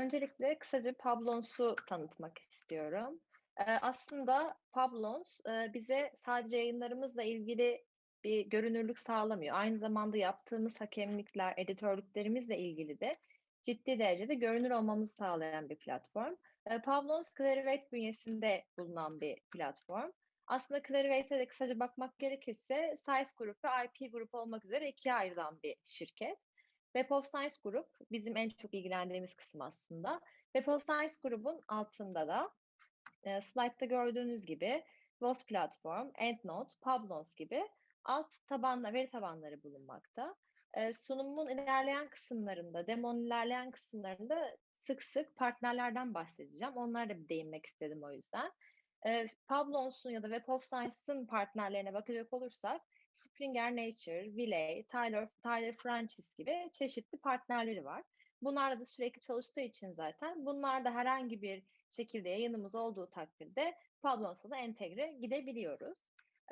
Öncelikle kısaca Pablons'u tanıtmak istiyorum. Eee, aslında Pablons, eee, bize sadece yayınlarımızla ilgili bir görünürlük sağlamıyor. Aynı zamanda yaptığımız hakemlikler, editörlüklerimizle ilgili de ciddi derecede görünür olmamızı sağlayan bir platform. Eee, Pablons, Clarivate bünyesinde bulunan bir platform. Aslında Clarivate'e de kısaca bakmak gerekirse Science Group ve IP Group olmak üzere ikiye ayrılan bir şirket. Web of Science Group bizim en çok ilgilendiğimiz kısım aslında. Web of Science Group'un altında da e, slide'da gördüğünüz gibi WOS platform, EndNote, Pablons gibi alt tabanla veri tabanları bulunmakta. E, sunumun ilerleyen kısımlarında, demonun ilerleyen kısımlarında sık sık partnerlerden bahsedeceğim. Onlara da bir değinmek istedim o yüzden. E, Pablons'un ya da Web of Science'ın partnerlerine bakacak olursak Springer Nature, Wiley, Tyler, Tyler Francis gibi çeşitli partnerleri var. Bunlarla da sürekli çalıştığı için zaten bunlar da herhangi bir şekilde yayınımız olduğu takdirde Pablons'a da entegre gidebiliyoruz.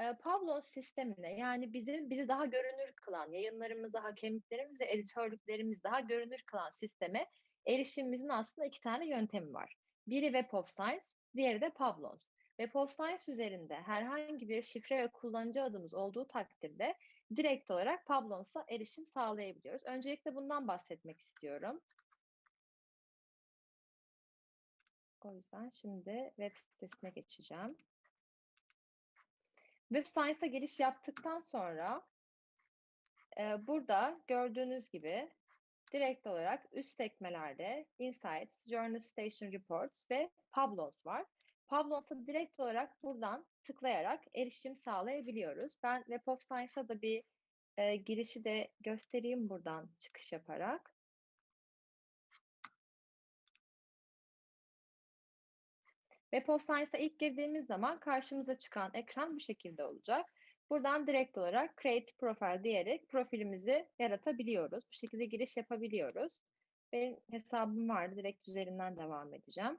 Ee, Pablons sistemine yani bizim bizi daha görünür kılan, yayınlarımızı, hakemliklerimizi, editörlüklerimizi daha görünür kılan sisteme erişimimizin aslında iki tane yöntemi var. Biri Web of Science, diğeri de Pablons. Web of Science üzerinde herhangi bir şifre ve kullanıcı adımız olduğu takdirde direkt olarak Pablons'a erişim sağlayabiliyoruz. Öncelikle bundan bahsetmek istiyorum. O yüzden şimdi web sitesine geçeceğim. Web Science'a giriş yaptıktan sonra e, burada gördüğünüz gibi direkt olarak üst sekmelerde Insights, Journal Station Reports ve Pablons var. Pablons'a direkt olarak buradan tıklayarak erişim sağlayabiliyoruz. Ben Web of Science'a da bir e, girişi de göstereyim buradan çıkış yaparak. Web of Science'a ilk girdiğimiz zaman karşımıza çıkan ekran bu şekilde olacak. Buradan direkt olarak Create Profile diyerek profilimizi yaratabiliyoruz. Bu şekilde giriş yapabiliyoruz. Benim hesabım vardı. Direkt üzerinden devam edeceğim.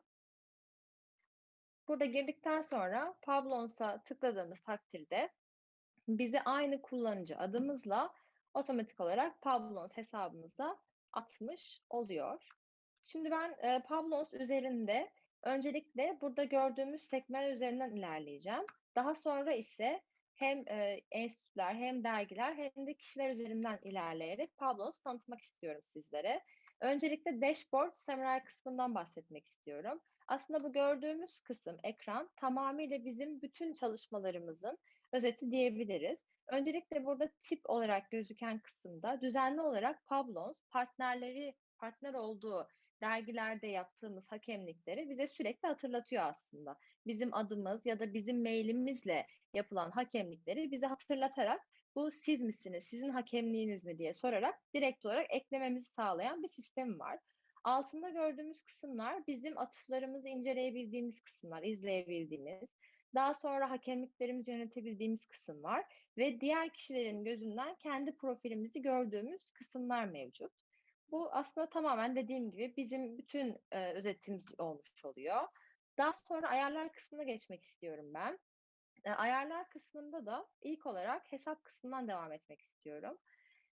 Burada girdikten sonra Pablons'a tıkladığımız takdirde bizi aynı kullanıcı adımızla otomatik olarak Pablons hesabımıza atmış oluyor. Şimdi ben e, Pablons üzerinde öncelikle burada gördüğümüz sekmeler üzerinden ilerleyeceğim. Daha sonra ise hem e, enstitüler hem dergiler hem de kişiler üzerinden ilerleyerek Pablons tanıtmak istiyorum sizlere. Öncelikle dashboard samurai kısmından bahsetmek istiyorum. Aslında bu gördüğümüz kısım, ekran tamamıyla bizim bütün çalışmalarımızın özeti diyebiliriz. Öncelikle burada tip olarak gözüken kısımda düzenli olarak Pablons partnerleri, partner olduğu dergilerde yaptığımız hakemlikleri bize sürekli hatırlatıyor aslında. Bizim adımız ya da bizim mailimizle yapılan hakemlikleri bize hatırlatarak bu siz misiniz, sizin hakemliğiniz mi diye sorarak direkt olarak eklememizi sağlayan bir sistem var. Altında gördüğümüz kısımlar bizim atıflarımızı inceleyebildiğimiz kısımlar, izleyebildiğimiz. Daha sonra hakemliklerimizi yönetebildiğimiz kısım var ve diğer kişilerin gözünden kendi profilimizi gördüğümüz kısımlar mevcut. Bu aslında tamamen dediğim gibi bizim bütün e, özetimiz olmuş oluyor. Daha sonra ayarlar kısmına geçmek istiyorum ben. E, ayarlar kısmında da ilk olarak hesap kısmından devam etmek istiyorum.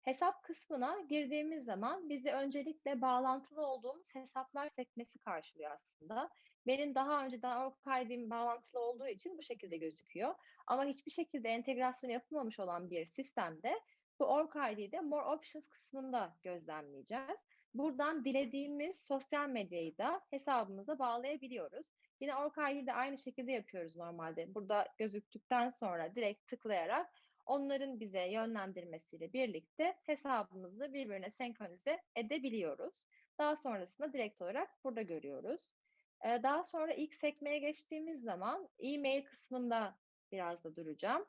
Hesap kısmına girdiğimiz zaman bizi öncelikle bağlantılı olduğumuz hesaplar sekmesi karşılıyor aslında. Benim daha önceden OrgID'm bağlantılı olduğu için bu şekilde gözüküyor. Ama hiçbir şekilde entegrasyon yapılmamış olan bir sistemde bu OrgID'de More Options kısmında gözlemleyeceğiz. Buradan dilediğimiz sosyal medyayı da hesabımıza bağlayabiliyoruz. Yine OrgID'de aynı şekilde yapıyoruz normalde. Burada gözüktükten sonra direkt tıklayarak onların bize yönlendirmesiyle birlikte hesabımızı birbirine senkronize edebiliyoruz. Daha sonrasında direkt olarak burada görüyoruz. Daha sonra ilk sekmeye geçtiğimiz zaman e-mail kısmında biraz da duracağım.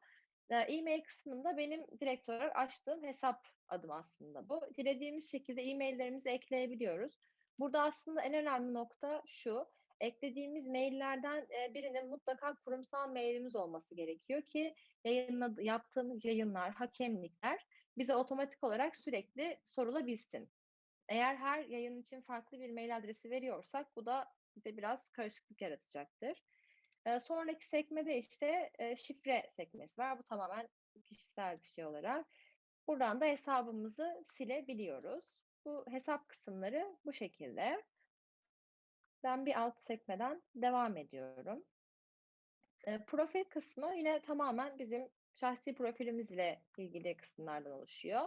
E-mail kısmında benim direkt olarak açtığım hesap adım aslında bu. Dilediğimiz şekilde e-maillerimizi ekleyebiliyoruz. Burada aslında en önemli nokta şu eklediğimiz maillerden birinin mutlaka kurumsal mailimiz olması gerekiyor ki yayınladı, yaptığımız yayınlar, hakemlikler bize otomatik olarak sürekli sorulabilsin. Eğer her yayın için farklı bir mail adresi veriyorsak bu da bize biraz karışıklık yaratacaktır. sonraki sekmede ise şifre sekmesi var. Bu tamamen kişisel bir şey olarak. Buradan da hesabımızı silebiliyoruz. Bu hesap kısımları bu şekilde. Ben bir alt sekmeden devam ediyorum. Eee, profil kısmı yine tamamen bizim şahsi profilimizle ilgili kısımlardan oluşuyor.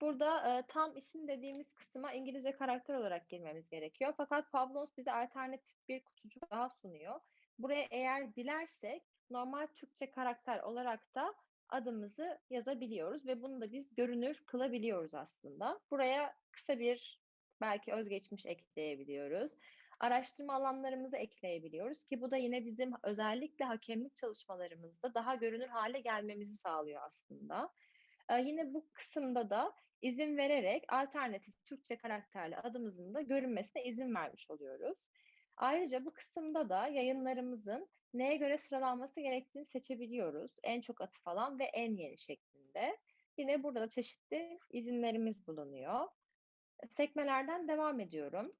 Burada, eee, tam isim dediğimiz kısma İngilizce karakter olarak girmemiz gerekiyor. Fakat Pavlons bize alternatif bir kutucuk daha sunuyor. Buraya eğer dilersek normal Türkçe karakter olarak da adımızı yazabiliyoruz ve bunu da biz görünür kılabiliyoruz aslında. Buraya kısa bir belki özgeçmiş ekleyebiliyoruz. Araştırma alanlarımızı ekleyebiliyoruz ki bu da yine bizim özellikle hakemlik çalışmalarımızda daha görünür hale gelmemizi sağlıyor aslında. Eee, yine bu kısımda da izin vererek alternatif Türkçe karakterli adımızın da görünmesine izin vermiş oluyoruz. Ayrıca bu kısımda da yayınlarımızın neye göre sıralanması gerektiğini seçebiliyoruz. En çok atıf alan ve en yeni şeklinde. Yine burada da çeşitli izinlerimiz bulunuyor. Sekmelerden devam ediyorum.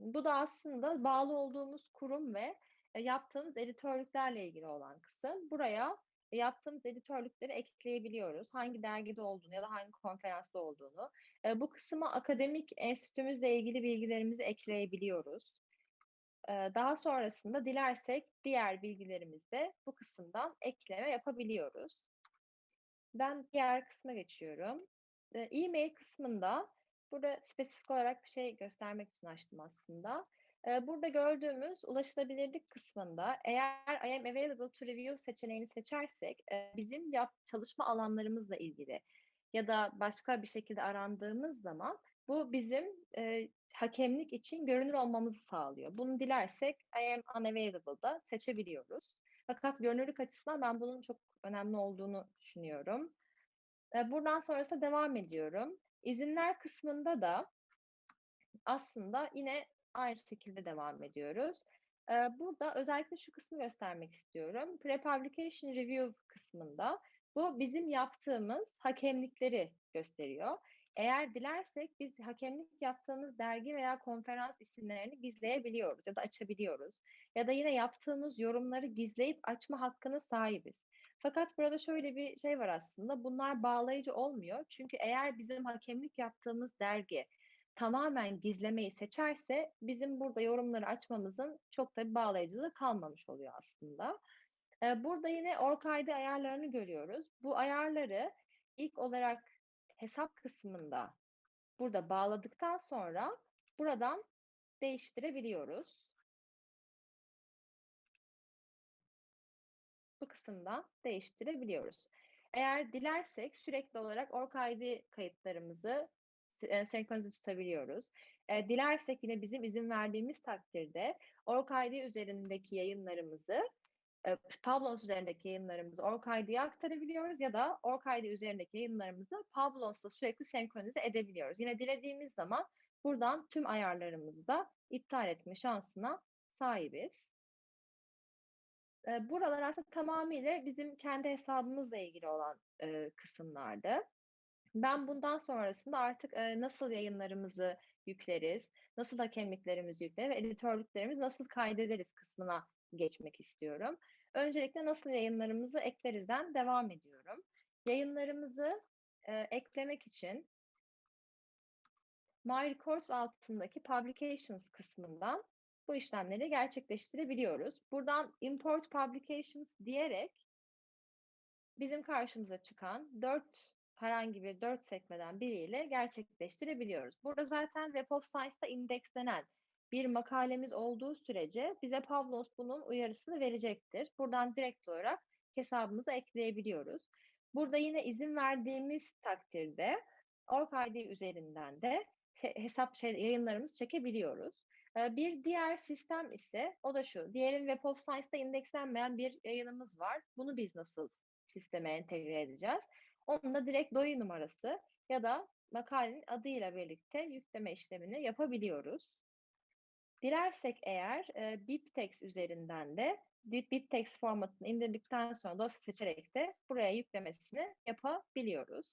Bu da aslında bağlı olduğumuz kurum ve, eee, yaptığımız editörlüklerle ilgili olan kısım. Buraya yaptığımız editörlükleri ekleyebiliyoruz. Hangi dergide olduğunu ya da hangi konferansta olduğunu. Eee, bu kısma akademik enstitümüzle ilgili bilgilerimizi ekleyebiliyoruz. Daha sonrasında dilersek diğer bilgilerimizi de bu kısımdan ekleme yapabiliyoruz. Ben diğer kısma geçiyorum. E-mail kısmında burada spesifik olarak bir şey göstermek için açtım aslında. Eee, burada gördüğümüz ulaşılabilirlik kısmında eğer I am available to review seçeneğini seçersek, eee, bizim yap çalışma alanlarımızla ilgili ya da başka bir şekilde arandığımız zaman bu bizim, eee, hakemlik için görünür olmamızı sağlıyor. Bunu dilersek I am unavailable'da seçebiliyoruz. Fakat görünürlük açısından ben bunun çok önemli olduğunu düşünüyorum. Eee, buradan sonrasında devam ediyorum. İzinler kısmında da aslında yine aynı şekilde devam ediyoruz. Burada özellikle şu kısmı göstermek istiyorum. Pre-publication review kısmında bu bizim yaptığımız hakemlikleri gösteriyor. Eğer dilersek biz hakemlik yaptığımız dergi veya konferans isimlerini gizleyebiliyoruz ya da açabiliyoruz. Ya da yine yaptığımız yorumları gizleyip açma hakkına sahibiz. Fakat burada şöyle bir şey var aslında, bunlar bağlayıcı olmuyor. Çünkü eğer bizim hakemlik yaptığımız dergi tamamen gizlemeyi seçerse bizim burada yorumları açmamızın çok da bir bağlayıcılığı kalmamış oluyor aslında. Eee, burada yine ID ayarlarını görüyoruz. Bu ayarları ilk olarak hesap kısmında burada bağladıktan sonra buradan değiştirebiliyoruz. Kısımdan değiştirebiliyoruz. Eğer dilersek sürekli olarak org ID kayıtlarımızı eee, senkronize tutabiliyoruz. Eee, dilersek yine bizim izin verdiğimiz takdirde org ID üzerindeki yayınlarımızı, eee, Publons üzerindeki yayınlarımızı org ID'ye aktarabiliyoruz ya da org ID üzerindeki yayınlarımızı Publons'la sürekli senkronize edebiliyoruz. Yine dilediğimiz zaman buradan tüm ayarlarımızı da iptal etme şansına sahibiz. Eee, buralar aslında tamamıyla bizim kendi hesabımızla ilgili olan, eee, kısımlardı. Ben bundan sonrasında artık, eee, nasıl yayınlarımızı yükleriz, nasıl hakemliklerimizi yükleriz ve editörlüklerimizi nasıl kaydederiz kısmına geçmek istiyorum. Öncelikle nasıl yayınlarımızı eklerizden devam ediyorum. Yayınlarımızı, eee, eklemek için My Records altındaki Publications kısmından bu işlemleri gerçekleştirebiliyoruz. Buradan Import Publications diyerek bizim karşımıza çıkan 4 herhangi bir 4 sekmeden biriyle gerçekleştirebiliyoruz. Burada zaten Web of Science'da indekslenen bir makalemiz olduğu sürece bize Pavlos bunun uyarısını verecektir. Buradan direkt olarak hesabımıza ekleyebiliyoruz. Burada yine izin verdiğimiz takdirde org ID üzerinden de he hesap şey yayınlarımızı çekebiliyoruz. Eee, bir diğer sistem ise o da şu, diyelim Web of Science'da indekslenmeyen bir yayınımız var. Bunu biz nasıl sisteme entegre edeceğiz? Onun da direkt DOI numarası ya da makalenin adıyla birlikte yükleme işlemini yapabiliyoruz. Dilersek eğer, eee, BibTeX üzerinden de bib BibTeX formatını indirdikten sonra dosya seçerek de buraya yüklemesini yapabiliyoruz.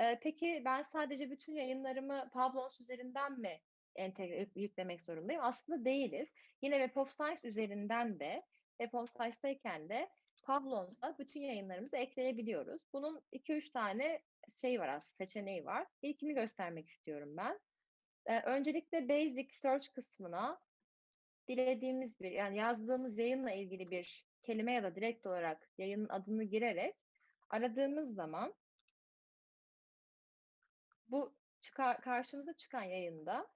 Eee, peki ben sadece bütün yayınlarımı Publons üzerinden mi entegre yük yüklemek zorundayım? Aslında değiliz. Yine Web of Science üzerinden de Web of Science'dayken de Publons'a bütün yayınlarımızı ekleyebiliyoruz. Bunun 2-3 tane şeyi var aslında, seçeneği var. İlkini göstermek istiyorum ben. Eee, öncelikle Basic Search kısmına dilediğimiz bir yani yazdığımız yayınla ilgili bir kelime ya da direkt olarak yayının adını girerek aradığımız zaman bu çıkar, karşımıza çıkan yayında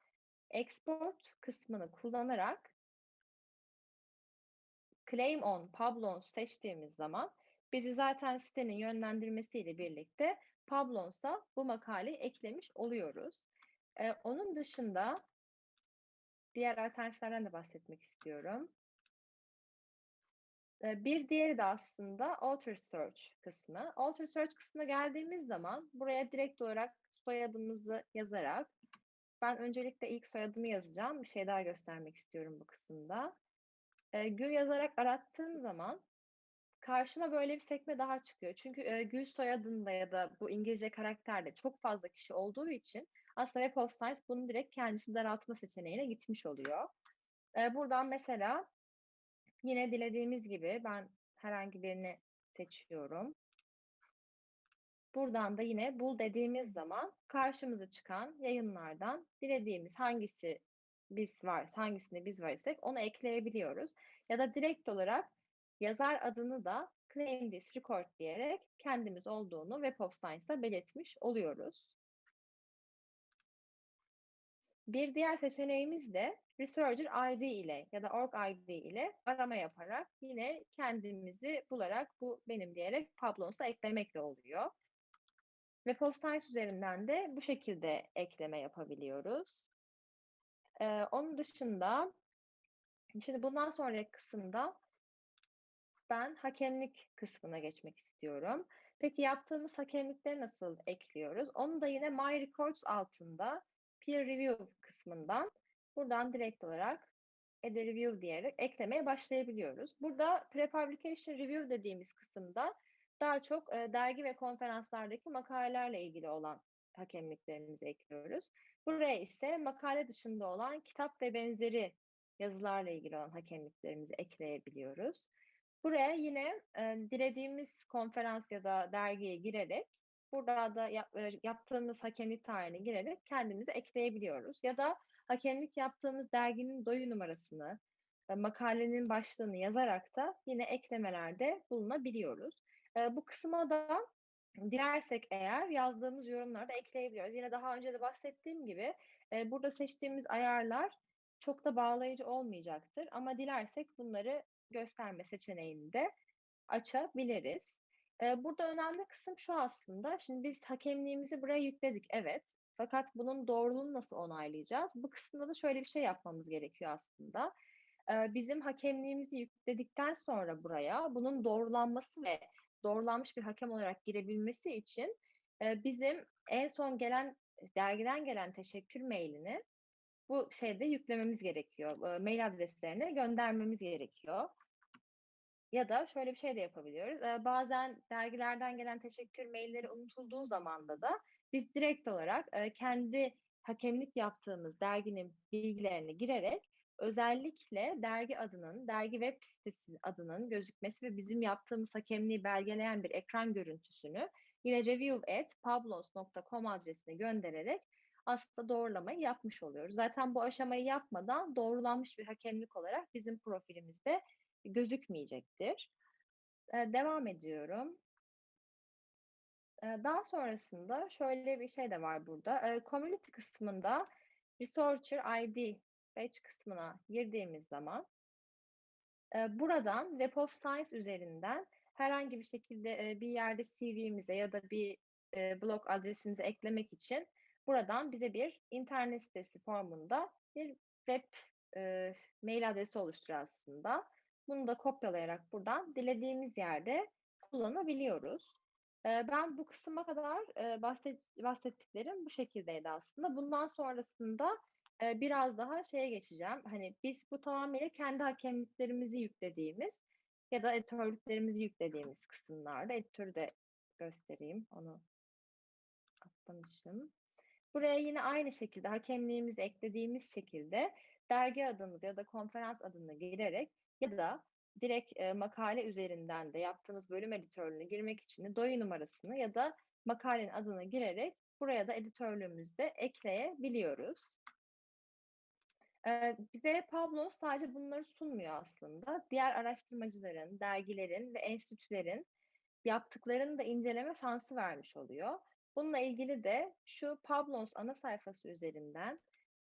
export kısmını kullanarak claim on Pablons seçtiğimiz zaman bizi zaten sitenin yönlendirmesiyle birlikte Pablons'a bu makaleyi eklemiş oluyoruz. Ee, onun dışında diğer alternatiflerden de bahsetmek istiyorum. Ee, bir diğeri de aslında Author Search kısmı. Author Search kısmına geldiğimiz zaman buraya direkt olarak soyadımızı yazarak ben öncelikle ilk soyadımı yazacağım. Bir şey daha göstermek istiyorum bu kısımda. E, Gül yazarak arattığım zaman karşıma böyle bir sekme daha çıkıyor. Çünkü e, Gül soyadında ya da bu İngilizce karakterde çok fazla kişi olduğu için aslında Web of Science bunu direkt kendisi daraltma seçeneğine gitmiş oluyor. E, buradan mesela yine dilediğimiz gibi ben herhangi birini seçiyorum. Buradan da yine bul dediğimiz zaman karşımıza çıkan yayınlardan dilediğimiz hangisi biz var, hangisinde biz var isek onu ekleyebiliyoruz. Ya da direkt olarak yazar adını da claim this record diyerek kendimiz olduğunu Web of Science'da belirtmiş oluyoruz. Bir diğer seçeneğimiz de Researcher ID ile ya da org ID ile arama yaparak yine kendimizi bularak bu benim diyerek Pablons'a eklemekle oluyor. Of Science üzerinden de bu şekilde ekleme yapabiliyoruz. Ee, onun dışında şimdi bundan sonraki kısımda ben hakemlik kısmına geçmek istiyorum. Peki yaptığımız hakemlikleri nasıl ekliyoruz? Onu da yine My Records altında Peer Review kısmından buradan direkt olarak Add Review diyerek eklemeye başlayabiliyoruz. Burada Pre-Publication Review dediğimiz kısımda daha çok e, dergi ve konferanslardaki makalelerle ilgili olan hakemliklerimizi ekliyoruz. Buraya ise makale dışında olan kitap ve benzeri yazılarla ilgili olan hakemliklerimizi ekleyebiliyoruz. Buraya yine e, dilediğimiz konferans ya da dergiye girerek burada da yap, yaptığımız hakemlik tarihini girerek kendimizi ekleyebiliyoruz. Ya da hakemlik yaptığımız derginin doyu numarasını, e, makalenin başlığını yazarak da yine eklemelerde bulunabiliyoruz. E, bu kısma da dilersek eğer yazdığımız yorumları da ekleyebiliyoruz. Yine daha önce de bahsettiğim gibi e, burada seçtiğimiz ayarlar çok da bağlayıcı olmayacaktır. Ama dilersek bunları gösterme seçeneğini de açabiliriz. E, burada önemli kısım şu aslında. Şimdi biz hakemliğimizi buraya yükledik. Evet. Fakat bunun doğruluğunu nasıl onaylayacağız? Bu kısımda da şöyle bir şey yapmamız gerekiyor aslında. E, bizim hakemliğimizi yükledikten sonra buraya bunun doğrulanması ve doğrulanmış bir hakem olarak girebilmesi için bizim en son gelen dergiden gelen teşekkür mailini bu şeyde yüklememiz gerekiyor. Mail adreslerine göndermemiz gerekiyor. Ya da şöyle bir şey de yapabiliyoruz. Bazen dergilerden gelen teşekkür mailleri unutulduğu zamanda da biz direkt olarak kendi hakemlik yaptığımız derginin bilgilerini girerek özellikle dergi adının, dergi web sitesi adının gözükmesi ve bizim yaptığımız hakemliği belgeleyen bir ekran görüntüsünü yine review@pablos.com adresine göndererek aslında doğrulamayı yapmış oluyoruz. Zaten bu aşamayı yapmadan doğrulanmış bir hakemlik olarak bizim profilimizde gözükmeyecektir. Ee, devam ediyorum. Ee, daha sonrasında şöyle bir şey de var burada. Ee, community kısmında Researcher ID Batch kısmına girdiğimiz zaman e, buradan Web of Science üzerinden herhangi bir şekilde e, bir yerde CV'mize ya da bir e, blog adresinizi eklemek için buradan bize bir internet sitesi formunda bir web e, mail adresi oluşturuyor aslında. Bunu da kopyalayarak buradan dilediğimiz yerde kullanabiliyoruz. Ben bu kısma kadar bahset, bahsettiklerim bu şekildeydi aslında. Bundan sonrasında biraz daha şeye geçeceğim. Hani biz bu tamamıyla kendi hakemliklerimizi yüklediğimiz ya da editörlüklerimizi yüklediğimiz kısımlarda. Editörü de göstereyim. Onu atlamışım. Buraya yine aynı şekilde hakemliğimizi eklediğimiz şekilde dergi adımız ya da konferans adını girerek ya da direkt e, makale üzerinden de yaptığımız bölüm editörlüğüne girmek için de doyu numarasını ya da makalenin adını girerek buraya da editörlüğümüzde ekleyebiliyoruz. Bize Pablo sadece bunları sunmuyor aslında. Diğer araştırmacıların, dergilerin ve enstitülerin yaptıklarını da inceleme şansı vermiş oluyor. Bununla ilgili de şu Pablos ana sayfası üzerinden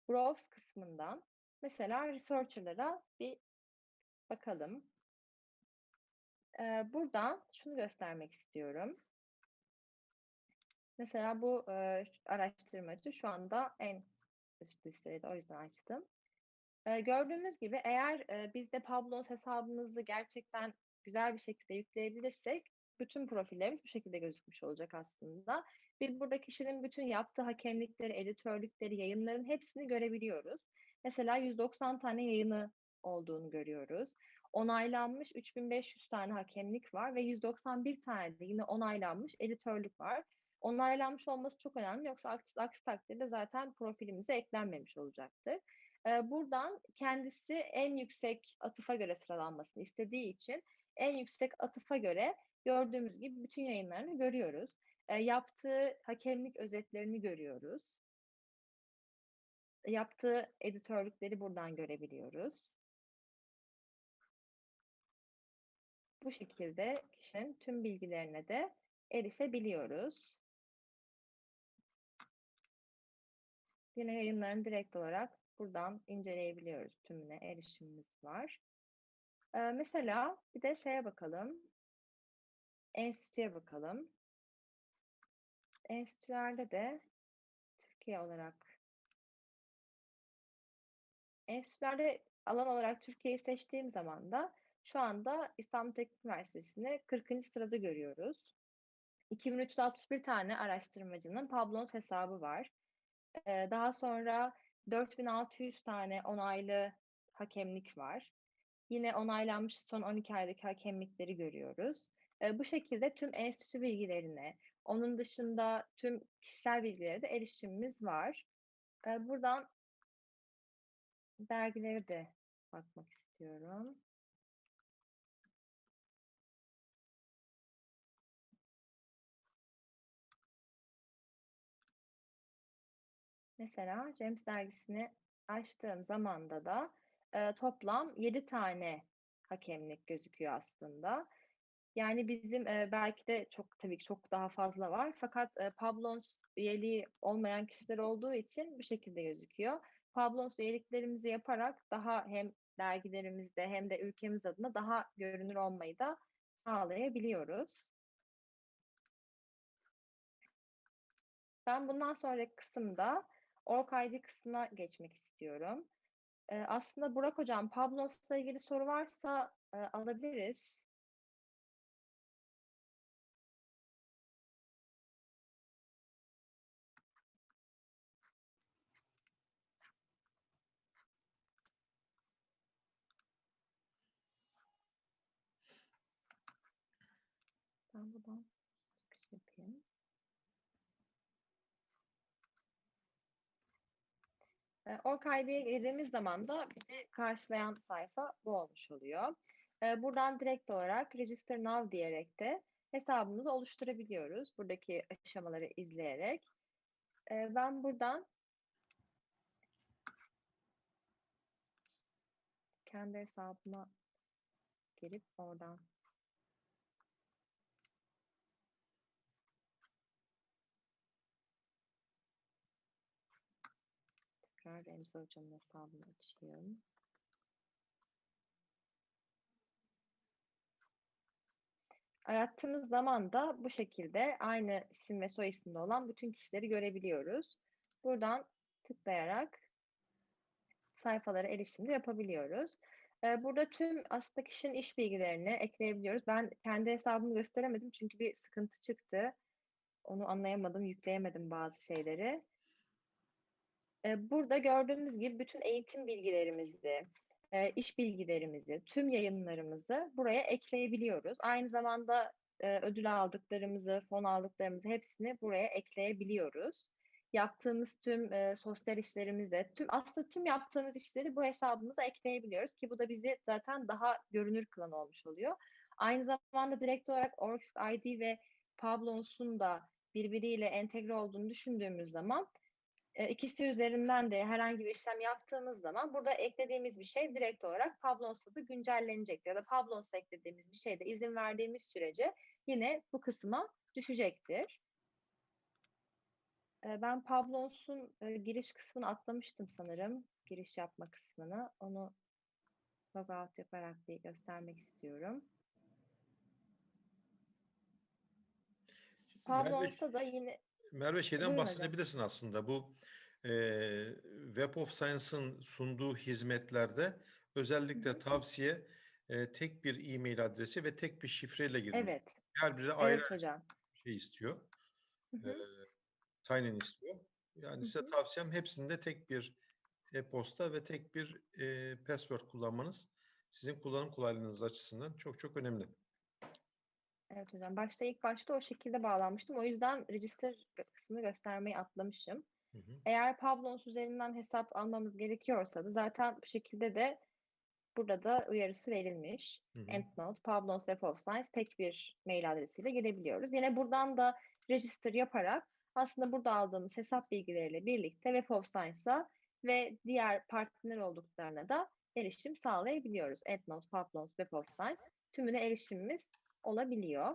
Browse kısmından mesela researcher'lara bir bakalım. Eee, buradan şunu göstermek istiyorum. Mesela bu, eee, araştırmacı şu anda en üst listede, o yüzden açtım. Eee, gördüğümüz gibi eğer, eee, biz de Pablos hesabımızı gerçekten güzel bir şekilde yükleyebilirsek bütün profillerimiz bu şekilde gözükmüş olacak aslında. Biz burada kişinin bütün yaptığı hakemlikleri, editörlükleri, yayınların hepsini görebiliyoruz. Mesela 190 tane yayını olduğunu görüyoruz. Onaylanmış 3500 tane hakemlik var ve 191 tane de yine onaylanmış editörlük var. Onaylanmış olması çok önemli yoksa aksi, aksi takdirde zaten profilimize eklenmemiş olacaktır. Eee, buradan kendisi en yüksek atıfa göre sıralanmasını istediği için en yüksek atıfa göre gördüğümüz gibi bütün yayınlarını görüyoruz. Eee, yaptığı hakemlik özetlerini görüyoruz. Yaptığı editörlükleri buradan görebiliyoruz. Bu şekilde kişinin tüm bilgilerine de erişebiliyoruz. Yine yayınlarını direkt olarak buradan inceleyebiliyoruz. Tümüne erişimimiz var. Eee, mesela bir de şeye bakalım. Enstitüye bakalım. Enstitülerde de Türkiye olarak enstitülerde alan olarak Türkiye'yi seçtiğim zaman da şu anda İstanbul Teknik Üniversitesi'ni 40. sırada görüyoruz. 2361 tane araştırmacının Pablos hesabı var. Eee, daha sonra 4600 tane onaylı hakemlik var. Yine onaylanmış son 12 aydaki hakemlikleri görüyoruz. Eee, bu şekilde tüm enstitü bilgilerine, onun dışında tüm kişisel bilgilere de erişimimiz var. Eee, buradan dergilere de bakmak istiyorum. Mesela James dergisini açtığım zamanda da eee, toplam 7 tane hakemlik gözüküyor aslında. Yani bizim eee, belki de çok tabii ki çok daha fazla var. Fakat eee, Pablos üyeliği olmayan kişiler olduğu için bu şekilde gözüküyor. Pablos üyeliklerimizi yaparak daha hem dergilerimizde hem de ülkemiz adına daha görünür olmayı da sağlayabiliyoruz. Ben bundan sonraki kısımda OrgID kısmına geçmek istiyorum. Eee, aslında Burak hocam Pablos'la ilgili soru varsa eee, alabiliriz. Ben buradan çıkış yapayım. Eee, OrgID'ye girdiğimiz zaman da bizi karşılayan sayfa bu olmuş oluyor. Eee, buradan direkt olarak Register Now diyerek de hesabımızı oluşturabiliyoruz. Buradaki aşamaları izleyerek. Eee, ben buradan kendi hesabıma girip oradan tekrar Remzi hocamın hesabını açayım. Arattığımız zaman da bu şekilde aynı isim ve soy isimde olan bütün kişileri görebiliyoruz. Buradan tıklayarak sayfalara erişim de yapabiliyoruz. Eee, burada tüm aslında kişinin iş bilgilerini ekleyebiliyoruz. Ben kendi hesabımı gösteremedim çünkü bir sıkıntı çıktı. Onu anlayamadım, yükleyemedim bazı şeyleri. Eee, burada gördüğümüz gibi bütün eğitim bilgilerimizi, eee, iş bilgilerimizi, tüm yayınlarımızı buraya ekleyebiliyoruz. Aynı zamanda eee, ödül aldıklarımızı, fon aldıklarımızı hepsini buraya ekleyebiliyoruz. Yaptığımız tüm eee, sosyal işlerimizi, tüm aslında tüm yaptığımız işleri bu hesabımıza ekleyebiliyoruz ki bu da bizi zaten daha görünür kılan olmuş oluyor. Aynı zamanda direkt olarak OrgID ve Pablos'un da birbiriyle entegre olduğunu düşündüğümüz zaman e, ikisi üzerinden de herhangi bir işlem yaptığımız zaman burada eklediğimiz bir şey direkt olarak Pablons'ta da güncellenecektir. Ya da Pablons'a eklediğimiz bir şeyde izin verdiğimiz sürece yine bu kısma düşecektir. E, Ben Pablons'un e, giriş kısmını atlamıştım sanırım. Giriş yapma kısmını. Onu logout yaparak bir göstermek istiyorum. Pablons'ta da yine Merve şeyden Buyurun hocam. bahsedebilirsin aslında. Bu e, Web of Science'ın sunduğu hizmetlerde özellikle hı. tavsiye e, tek bir e-mail adresi ve tek bir şifreyle girmek. evet, Her biri ayrı evet hocam. şey istiyor. Hı E, hı, sign-in istiyor. Yani hı size tavsiyem hepsinde tek bir e-posta ve tek bir e, password kullanmanız sizin kullanım kolaylığınız açısından çok çok önemli. Evet hocam. Başta ilk başta o şekilde bağlanmıştım. O yüzden register kısmını göstermeyi atlamışım. Hı hı. Eğer Pablons üzerinden hesap almamız gerekiyorsa da zaten bu şekilde de burada da uyarısı verilmiş. Hı hı. EndNote, Pablons Web of Science tek bir mail adresiyle girebiliyoruz. Yine buradan da register yaparak aslında burada aldığımız hesap bilgileriyle birlikte Web of Science'a ve diğer partner olduklarına da erişim sağlayabiliyoruz. EndNote, Pablons, Web of Science tümüne erişimimiz olabiliyor.